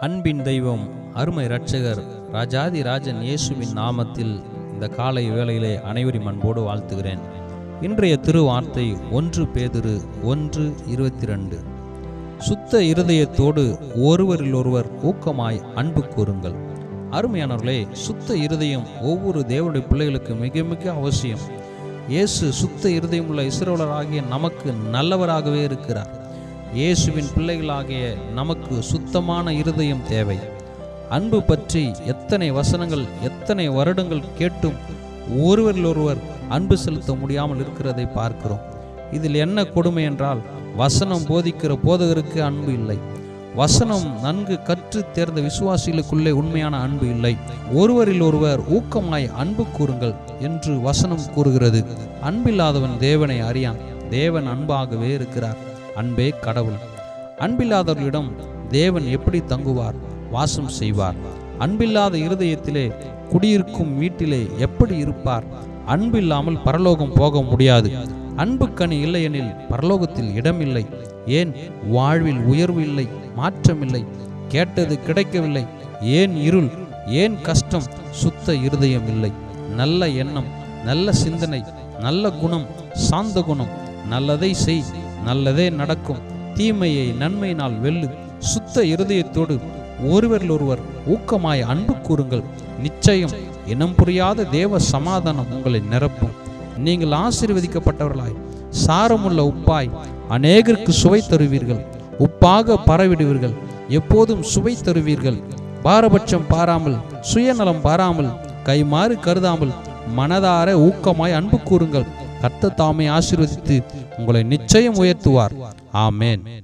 அன்பின் தெய்வம் அருமை இரட்சகர் ராஜாதி ராஜன் இயேசுவின் நாமத்தில் இந்த காலை வேளையிலே அனைவரும் அன்போடு வாழ்த்துகிறேன். இன்றைய திருவார்த்தை ஒன்று பேதிரு ஒன்று இருபத்தி ரெண்டு. சுத்த இருதயத்தோடு ஒருவரில் ஒருவர் ஊக்கமாய் அன்பு கூறுங்கள். அருமையானவர்களே சுத்த இருதயம் ஒவ்வொரு தேவனுடைய பிள்ளைகளுக்கு மிக மிக அவசியம். இயேசு சுத்த இருதயமுள்ள இஸ்ரவேலராகிய நமக்கு நல்லவராகவே இருக்கிறார். இயேசுவின் பிள்ளைகளாகிய நமக்கு சுத்தமான இருதயம் தேவை. அன்பு பற்றி எத்தனை வசனங்கள் எத்தனை வருடங்கள் கேட்டும் ஒருவரில் ஒருவர் அன்பு செலுத்த முடியாமல் இருக்கிறதை பார்க்கிறோம். இதில் என்ன கொடுமை என்றால் வசனம் போதிக்கிற போதகருக்கு அன்பு இல்லை. வசனம் நன்கு கற்று தேர்ந்த விசுவாசிகளுக்குள்ளே உண்மையான அன்பு இல்லை. ஒருவரில் ஒருவர் ஊக்கமாய் அன்பு கூறுங்கள் என்று வசனம் கூறுகிறது. அன்பில்லாதவன் தேவனை அறியான். தேவன் அன்பாகவே இருக்கிறார். அன்பே கடவுள். அன்பில்லாதவர்களிடம் தேவன் எப்படி தங்குவார் வாசம் செய்வார்? அன்பில்லாத இருதயத்திலே குடியிருக்கும் வீட்டிலே எப்படி இருப்பார்? அன்பில்லாமல் பரலோகம் போக முடியாது. அன்பு கனி இல்லையெனில் பரலோகத்தில் இடமில்லை. ஏன்? வாழ்வில் உயர்வு இல்லை மாற்றமில்லை கேட்டது கிடைக்கவில்லை. ஏன் இருள் ஏன் கஷ்டம்? சுத்த இருதயம் இல்லை. நல்ல எண்ணம் நல்ல சிந்தனை நல்ல குணம் சாந்த குணம். நல்லதை செய் நல்லதே நடக்கும். தீமையை நன்மையினால் வெல்லு. சுத்த இருதயத்தோடு ஒருவரில் ஒருவர் ஊக்கமாய் அன்பு கூறுங்கள். நிச்சயம் இனம் புரியாத தேவ சமாதானம் உங்களை நிரப்பும். நீங்கள் ஆசீர்வதிக்கப்பட்டவர்களாய் சாரமுள்ள உப்பாய் அநேகருக்கு சுவை தருவீர்கள். உப்பாக பரவிடுவீர்கள். எப்போதும் சுவை தருவீர்கள். பாரபட்சம் பாராமல் சுயநலம் பாராமல் கைமாறு கருதாமல் மனதார ஊக்கமாய் அன்பு கூறுங்கள். கர்த்த தாமே ஆசீர்வதித்து உங்களை நிச்சயம் உயர்த்துவார். ஆமேன்.